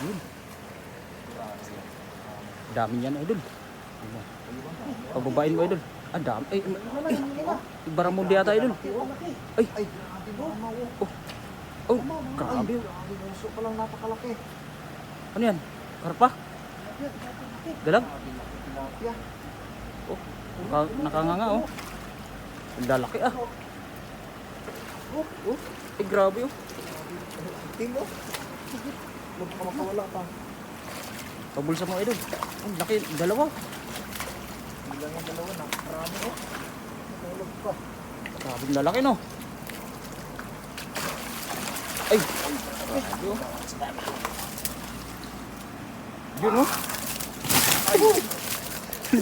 Yun. Dami yan, idol. Pababain mo, idol. Ah, dami. Ay, ay, Baramundi yata, idol. Ay, Ay, oh, oh. Grabe, puso pa lang napakalaki. Ano yan? Karpa? Tilapia. Oh, naka- nakanganga, oh. Ang lalaki, ah. Oh, oh. Ay, grabe, oh. Timo. Huwag ka makawala pa. Pabulsa mo, idol. Ang laki, dalawa. Hindi lang yung dalawa na. Marami oh. Natulog pa. Grabe, ang lalaki, no? Ay, oh. Yun, oh. Ay,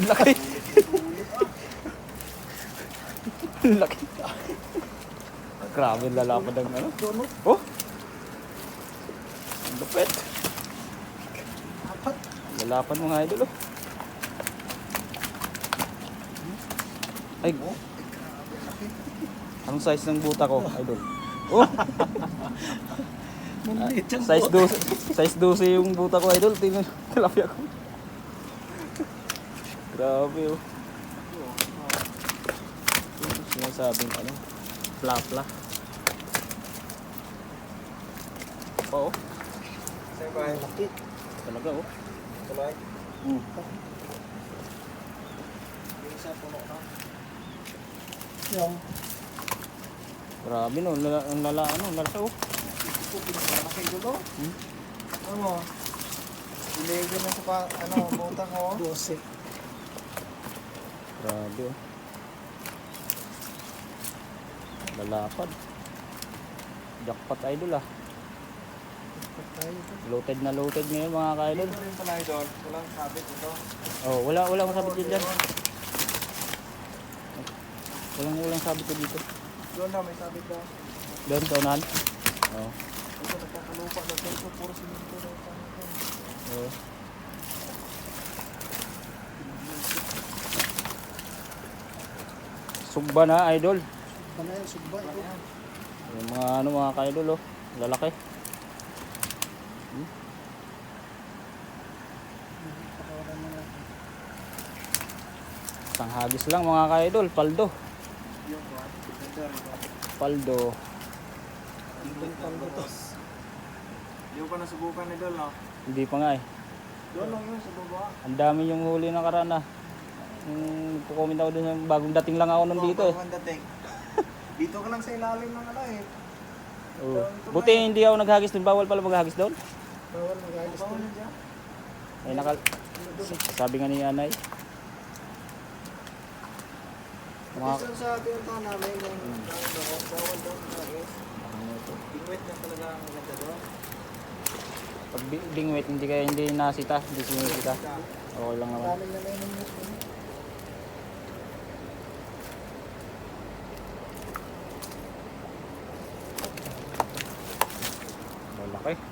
laki. Laki. Grabe, lalapad ang ano. Doon oh. Oh! Lupit. Apat. Lalapan mo nga idol oh. Ay, anong size ng buta ko, idol? Oh! Yan. size 12, size 12 yung buta ko, idol. Tingnan, tilapia ko. Grabe oh. Sinasabing ano, pla-pla. Oo, Sa'yo ba? Laki. talaga oh. Tulay. Hmm. Yung isa puno na. Yung. Grabe no, lala, ang lala, ano, lala oh. Ito, pinakamalaki dulo. Hmm? Ano? Ilegin na sa pa, ano, buta ko. 12. Grabe oh. Lalapad. Jackpot idol ah. Loaded na loaded ngayon mga ka-idol. Dito rin pala idol. Walang sabit ito. Oh, wala wala akong sabit dyan. Walang walang sabit ko dito. Doon na, may sabit daw. Doon sa unahan. Oh. Ito, nagkakalupa na ito. Ito, puro siminto na ito. oh. Sugba na idol. Ano yan, sugba ito. Yung mga ano mga ka-idol oh. Lalaki. Hmm? Isang hagis lang mga ka-idol. Paldo. Yung. Paldo. Yung pangbutos. Hindi ko pa nasubukan idol, no? Hindi pa nga eh. Doon lang yun, sa baba. Ang dami yung huli ng karana. Yung nagko-comment ako dun bagong dating lang ako nun dito eh. Bagong dating. Dito ka lang sa ilalim ng ano eh. Oo. Buti hindi ako naghagis dun. Bawal pala maghagis doon. Bawal na dyan. Ay nakal... Sabi nga ni Anay. Mga... Kasi sa pinuntahan namin, yung ano, bawal daw mag-alis. Tingwit na talaga ang maganda doon. Pag bingwit, hindi kaya hindi nasita. Hindi sinisita. Okay lang naman. Daming na nainom Okay?